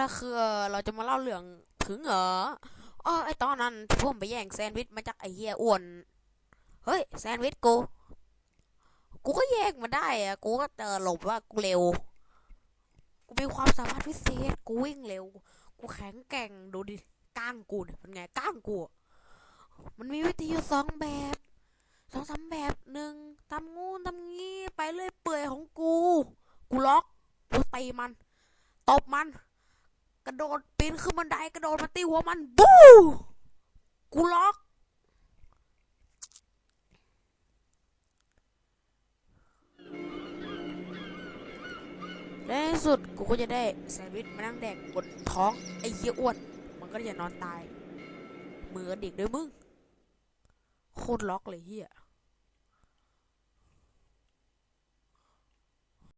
ละคือเราจะมาเล่าเรื่องถึงเหรออ๋อไอตอนนั้นที่ผมไปแย่งแซนด์วิชมาจากไอเฮียอ้วน เฮ้ยแซนด์วิชกู กูก็แย่งมาได้อะกูก็เจอหลบว่ากูเร็ว กูมีความสามารถพิเศษ กูวิ่งเร็ว กูแข็งแกร่งดูดิก้างกูเป็นไงก้างกู มันมีวิธีอยู่สองแบบสองสามแบบหนึ่งทำงูทำงี้ไปเรื่อยเปื่อยของกู กูล็อกกูตีมัน ตบมัน กระโดดปีนขึ้นบันไดกระโดดมาตีหัวมันบู๊กูล็อก ในที่สุดกูก็จะได้แซนด์วิชมานั่งแดกบนท้องไอ้เหี้ยอ้วน มันก็จะนอนตาย มือกับเด็กด้วยมึง โคตรล็อกเลยเฮีย